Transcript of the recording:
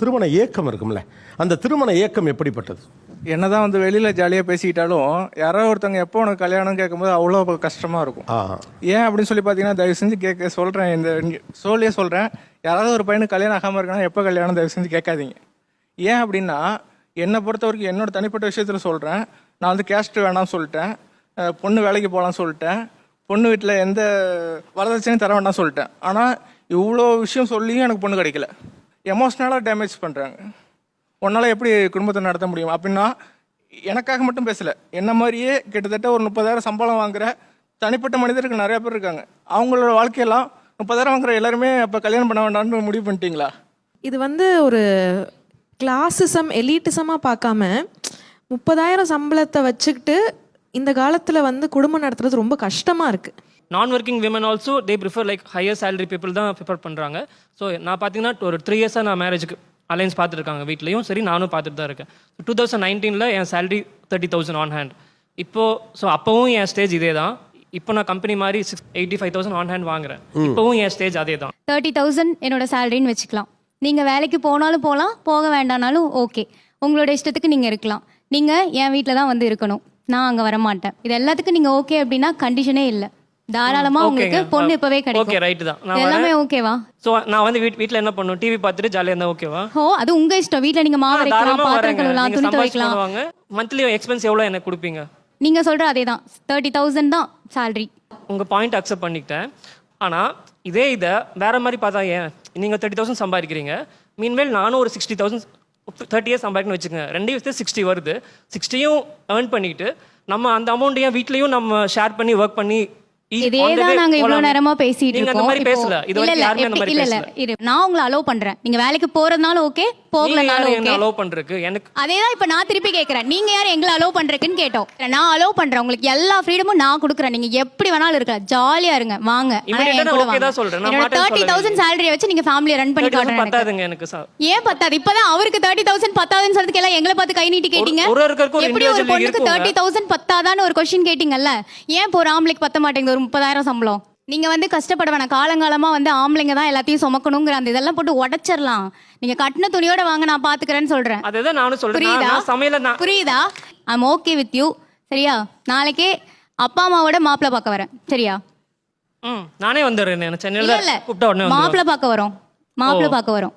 திருமண ஏக்கம் இருக்கும்ல. அந்த திருமண ஏக்கம் எப்படிப்பட்டது? என்னதான் வந்து வெளியில ஜாலியா பேசிக்கிட்டாலும் யாராவது ஒருத்தவங்க எப்போ உனக்கு கல்யாணம் கேட்கும்போது அவ்வளோ கஷ்டமா இருக்கும். ஏன் அப்படின்னு சொல்லி பார்த்தீங்கன்னா தயவு செஞ்சு கேட்க சொல்றேன் இந்த சோழியே சொல்றேன். யாராவது ஒரு பையனுக்கு கல்யாணம் ஆகாம இருக்கனா எப்போ கல்யாணம் தயவு செஞ்சு கேட்காதீங்க. ஏன் அப்படின்னா என்னை பொறுத்த வரைக்கும் என்னோட தனிப்பட்ட விஷயத்துல சொல்றேன். நான் வந்து கேஸ்ட் வேணாம்னு சொல்லிட்டேன். பொண்ணு வேலைக்கு போகலாம்னு சொல்லிட்டேன். பொண்ணு வீட்டில் எந்த வரதட்சணையும் தர வேண்டாம்னு சொல்லிட்டேன். ஆனால் இவ்வளோ விஷயம் சொல்லியும் எனக்கு பொண்ணு கிடைக்கல. எமோஷ்னலாக டேமேஜ் பண்ணுறாங்க உன்னால் எப்படி குடும்பத்தை நடத்த முடியும்? அப்படின்னா எனக்காக மட்டும் பேசலை. என்ன மாதிரியே கிட்டத்தட்ட ஒரு முப்பதாயிரம் சம்பளம் வாங்குற தனிப்பட்ட மனிதர்கள் நிறையா பேர் இருக்காங்க. அவங்களோட வாழ்க்கையெல்லாம் முப்பதாயிரம் வாங்குற எல்லாருமே அப்போ கல்யாணம் பண்ண வேண்டாம்னு முடிவு பண்ணிட்டீங்களா? இது வந்து ஒரு கிளாஸிசம் எலீட்டிசமாக பார்க்காம முப்பதாயிரம் சம்பளத்தை வச்சுக்கிட்டு இந்த காலத்தில் வந்து குடும்பம் நடத்துறது ரொம்ப கஷ்டமாக இருக்குது நான் working women also they prefer like higher salary people தான் ப்ரிஃபர் பண்ணுறாங்க ஸோ நான் பார்த்தீங்கன்னா ஒரு த்ரீ இயர்ஸாக நான் மேரேஜுக்கு அலைன்ஸ் பார்த்துருக்காங்க வீட்லேயும். சரி நானும் பார்த்துட்டு தான் இருக்கேன். டூ தௌசண்ட் நைன்டீனில் என் salary thirty thousand on hand இப்போது ஸோ அப்போவும் என் ஸ்டேஜ் இதே தான். இப்போ நான் கம்பெனி மாதிரி six eighty five thousand on hand வாங்குறேன் இப்போவும் என் ஸ்டேஜ் அதே தான். தேர்ட்டி தௌசண்ட் என்னோட சேலரின்னு வச்சுக்கலாம். நீங்கள் வேலைக்கு போனாலும் போகலாம் போக வேண்டாம்னாலும் ஓகே உங்களோட இஷ்டத்துக்கு நீங்கள் இருக்கலாம். நீங்கள் என் வீட்டில் தான் வந்து இருக்கணும். நான் அங்கே வர மாட்டேன் இது எல்லாத்துக்கும் நீங்கள் ஓகே அப்படின்னா கண்டிஷனே இல்லை. தாராளமா உங்களுக்கு. பொண்ணு இப்பவே ஓகே கிடைக்கும். ரைட்டு தான். நான் இது எல்லாமே ஓகேவா ஸோ நான் வந்து வீட் வீட்டில் என்ன பண்ணும்? டிவி பார்த்துட்டு ஜாலியாக இருந்தால் ஓகேவா ஓ அது உங்க இஷ்டம். வீட்ல நீங்க மாவு அரைக்கலாம் பாத்திரம் கழுவலாம் துணி துவைக்கலாம். மந்த்லி எக்ஸ்பென்ஸ் எவ்வளோ எனக்கு கொடுப்பீங்க? நீங்க சொல்ற அதே தான் தேர்ட்டி தௌசண்ட் தான் சேலரி உங்கள் பாயிண்ட் அக்செப்ட் பண்ணிக்கிட்டேன். ஆனால் இதே இதை வேற மாதிரி பார்த்தா ஏன்? நீங்கள் தேர்ட்டி தௌசண்ட் சம்பாதிக்கிறீங்க. மீன்மேல் நானும் ஒரு சிக்ஸ்டி தௌசண்ட் தேர்ட்டி இயர்ஸ் சம்பாதிக்கணும்னு வச்சுக்கோங்க. ரெண்டு விஷயத்து சிக்ஸ்டி வருது. சிக்ஸ்டியும் ஏர்ன் பண்ணிக்கிட்டு நம்ம அந்த அமௌண்ட்டையும் வீட்லேயும் நம்ம ஷேர் பண்ணி ஒர்க் பண்ணி இதேதான் நாங்க இவ்வளவு. நேரமா பேசிட்டு இருக்கோம். நான் உங்களை அலோவ் பண்றேன். நீங்க வேலைக்கு போறதுனாலும் ஓகே போகலனாலும் அலோவ் பண்றதுக்கு? எனக்கு அதேதான் இப்ப நான் திருப்பி கேக்குறேன். நீங்க யார் எங்களை அலோவ் பண்றதுக்குன்னு கேட்டோம். நான் அலோவ் பண்றேன். உங்களுக்கு எல்லா ஃப்ரீடமும் நான் கொடுக்குறேன். நீங்க எப்படி வேணாலும் இருக்கலாம். ஜாலியா இருங்க. வாங்க. தான் தேர்ட்டி. தௌசண்ட் சேலரியை வச்சு நீங்க ஃபேமிலியை ரன் பண்ணி 30,000 காட்டுறேன் எனக்கு. பத்தாதுங்க எனக்கு ஏன் பத்தாது? இப்பதான் அவருக்கு தேர்ட்டி தௌசண்ட் பத்தாதுன்னு சொல்றதுக்கு எல்லாம் எங்களை பார்த்து கை நீட்டி கேட்டீங்க. எப்படி ஒரு பொண்ணுக்கு. தேர்ட்டி தௌசண்ட் பத்தாதான்னு ஒரு கொஸ்டின் கேட்டீங்கல்ல? ஏன் இப்போ ஒரு ஆம்பளைக்கு பத்த மாட்டேங்குது? ஒரு முப்பதாயிரம் சம்பளம். நீங்க வந்து கஷ்டப்பட வேணாம். காலங்காலமா வந்து ஆம்பளைங்க தான் எல்லாத்தையும் சுமக்கணுங்கிற அந்த இதெல்லாம் போட்டு உடைச்சிடலாம் நீங்க கட்டின துணியோட வாங்க நான் பாத்துக்கிறேன்னு சொல்றேன். அதுதான் நானும் சொல்றேன். நான் புரியுதா? சமையல புரியுதா? ஐம் ஓகே வித் யூ சரியா? நாளைக்கே அப்பா அம்மாவோட மாப்பிள்ளை பார்க்க வரேன். சரியா? ம் நானே வந்துடுறேன். சென்னையில் கூப்பிட்டா உடனே வந்துடுவேன். மாப்பிள்ளை பார்க்க வரோம். மாப்பிள்ளை பார்க்க வரோம்.